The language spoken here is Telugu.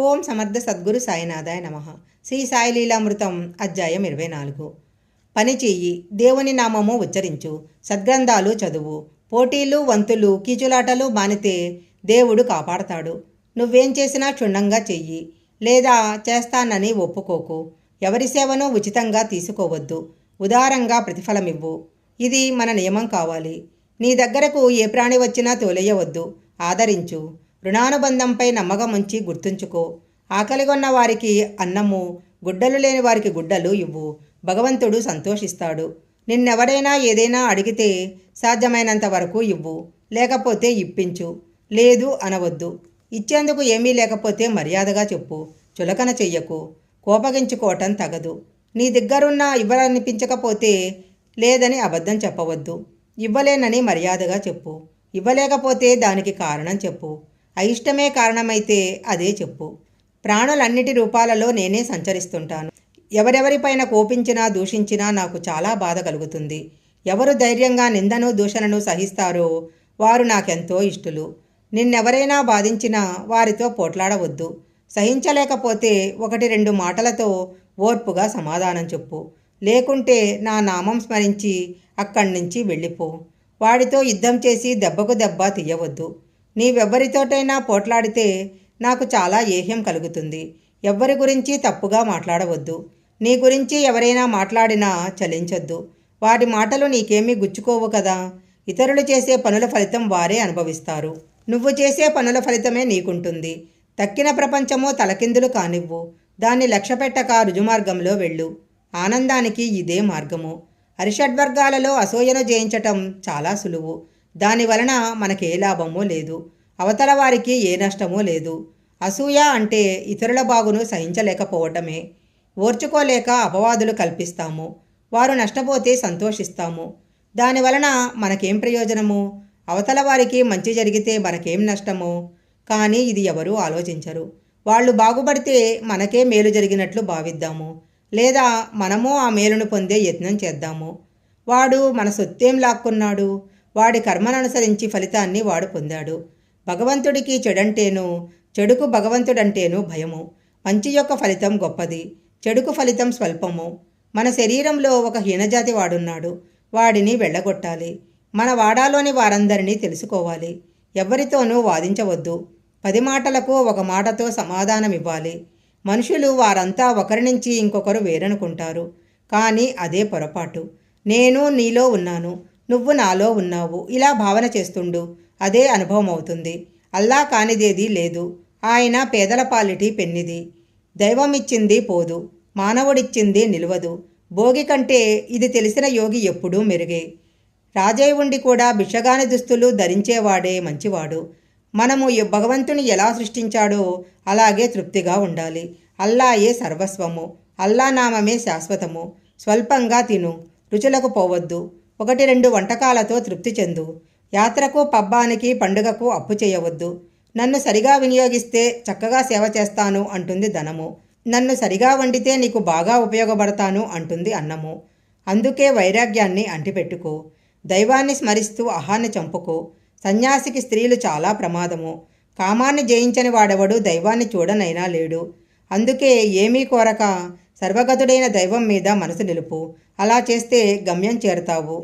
ఓం సమర్థ సద్గురు సాయినాథాయ నమ. శ్రీ సాయి లీలామృతం అధ్యాయం ఇరవై నాలుగు. పని చెయ్యి దేవుని నామము ఉచ్చరించు సద్గ్రంథాలు చదువు పోటీలు వంతులు కీచులాటలు మానితే దేవుడు కాపాడతాడు. నువ్వేం చేసినా క్షుణ్ణంగా చెయ్యి లేదా చేస్తానని ఒప్పుకోకు. ఎవరి సేవను ఉచితంగా తీసుకోవద్దు. ఉదారంగా ప్రతిఫలమివ్వు. ఇది మన నియమం కావాలి. నీ దగ్గరకు ఏ ప్రాణి వచ్చినా తోలేయవద్దు. ఆదరించు. రుణానుబంధంపై నమ్మకం ఉంచి గుర్తుంచుకో. ఆకలిగొన్న వారికి అన్నము గుడ్డలు లేని వారికి గుడ్డలు ఇవ్వు. భగవంతుడు సంతోషిస్తాడు. నిన్నెవరైనా ఏదైనా అడిగితే సాధ్యమైనంత వరకు ఇవ్వు. లేకపోతే ఇప్పించు. లేదు అనవద్దు. ఇచ్చేందుకు ఏమీ లేకపోతే మర్యాదగా చెప్పు. చులకన చెయ్యకు. కోపగించుకోవటం తగదు. నీ దగ్గరున్న ఇవ్వాలనిపించకపోతే లేదని అబద్ధం చెప్పవద్దు. ఇవ్వలేనని మర్యాదగా చెప్పు. ఇవ్వలేకపోతే దానికి కారణం చెప్పు. అయిష్టమే కారణమైతే అదే చెప్పు. ప్రాణులన్నిటి రూపాలలో నేనే సంచరిస్తుంటాను. ఎవరెవరిపైన కోపించినా దూషించినా నాకు చాలా బాధ కలుగుతుంది. ఎవరు ధైర్యంగా నిందను దూషణను సహిస్తారో వారు నాకెంతో ఇష్టలు. నిన్నెవరైనా బాధించినా వారితో పోట్లాడవద్దు. సహించలేకపోతే ఒకటి రెండు మాటలతో ఓర్పుగా సమాధానం చెప్పు. లేకుంటే నా నామం స్మరించి అక్కడి నుంచి వెళ్ళిపో. వాడితో యుద్ధం చేసి దెబ్బకు దెబ్బ తీయవద్దు. నీవెవ్వరితోటైనా పోట్లాడితే నాకు చాలా ఏహ్యం కలుగుతుంది. ఎవ్వరి గురించి తప్పుగా మాట్లాడవద్దు. నీ గురించి ఎవరైనా మాట్లాడినా చలించొద్దు. వారి మాటలు నీకేమీ గుచ్చుకోవు కదా. ఇతరులు చేసే పనుల ఫలితం వారే అనుభవిస్తారు. నువ్వు చేసే పనుల ఫలితమే నీకుంటుంది. తక్కిన ప్రపంచము తలకిందులు కానివ్వు. దాన్ని లక్ష్యపెట్టక రుజుమార్గంలో వెళ్ళు. ఆనందానికి ఇదే మార్గము. అరిషడ్వర్గాలలో అసూయను జయించటం చాలా సులువు. దాని వలన మనకే లాభమో లేదు. అవతల వారికి ఏ నష్టమూ లేదు. అసూయ అంటే ఇతరుల బాగును సహించలేకపోవటమే. ఓర్చుకోలేక అపవాదులు కల్పిస్తాము. వారు నష్టపోతే సంతోషిస్తాము. దాని వలన మనకేం ప్రయోజనము? అవతల వారికి మంచి జరిగితే మనకేం నష్టము? కానీ ఇది ఎవరూ ఆలోచించరు. వాళ్ళు బాగుపడితే మనకే మేలు జరిగినట్లు భావిద్దాము. లేదా మనము ఆ మేలును పొందే యత్నం చేద్దాము. వాడు మన సొత్తేం లాక్కున్నాడు? వాడి కర్మను అనుసరించి ఫలితాన్ని వాడు పొందాడు. భగవంతుడికి చెడంటేను చెడుకు భగవంతుడంటేనూ భయము. మంచి యొక్క ఫలితం గొప్పది చెడుకు ఫలితం స్వల్పము. మన శరీరంలో ఒక హీనజాతి వాడున్నాడు. వాడిని వెళ్ళగొట్టాలి. మన వాడాలోని వారందరినీ తెలుసుకోవాలి. ఎవరితోనూ వాదించవద్దు. పది మాటలకు ఒక మాటతో సమాధానమివ్వాలి. మనుషులు వారంతా ఒకరి నుంచి ఇంకొకరు వేరనుకుంటారు. కానీ అదే పొరపాటు. నేను నీలో ఉన్నాను. నువ్వు నాలో ఉన్నావు. ఇలా భావన చేస్తుండు. అదే అనుభవం అవుతుంది అల్లా కానిదేది లేదు. ఆయన పేదల పాలిటి పెన్నిది. దైవం ఇచ్చింది పోదు. మానవుడిచ్చింది నిలవదు. భోగి కంటే ఇది తెలిసిన యోగి ఎప్పుడూ మెరుగే. రాజయ్య ఉండి కూడా బిషగాని దుస్తులు ధరించేవాడే మంచివాడు. మనము భగవంతుని ఎలా సృష్టించాడో అలాగే తృప్తిగా ఉండాలి. అల్లాయే సర్వస్వము. అల్లా నామమే శాశ్వతము. స్వల్పంగా తిను. రుచులకు పోవద్దు. ఒకటి రెండు వంటకాలతో తృప్తి చెందు. యాత్రకు పబ్బానికి పండుగకు అప్పు చేయవద్దు. నన్ను సరిగా వినియోగిస్తే చక్కగా సేవ చేస్తాను అంటుంది ధనము. నన్ను సరిగా వండితే నీకు బాగా ఉపయోగపడతాను అంటుంది అన్నము. అందుకే వైరాగ్యాన్ని అంటిపెట్టుకో. దైవాన్ని స్మరిస్తూ అహాన్ని చంపుకో. సన్యాసికి స్త్రీలు చాలా ప్రమాదము. కామాన్ని జయించని వాడెవడు దైవాన్ని చూడనైనా లేడు. అందుకే ఏమీ కోరక సర్వగతుడైన దైవం మీద మనసు నిలుపు. అలా చేస్తే గమ్యం చేరతావు.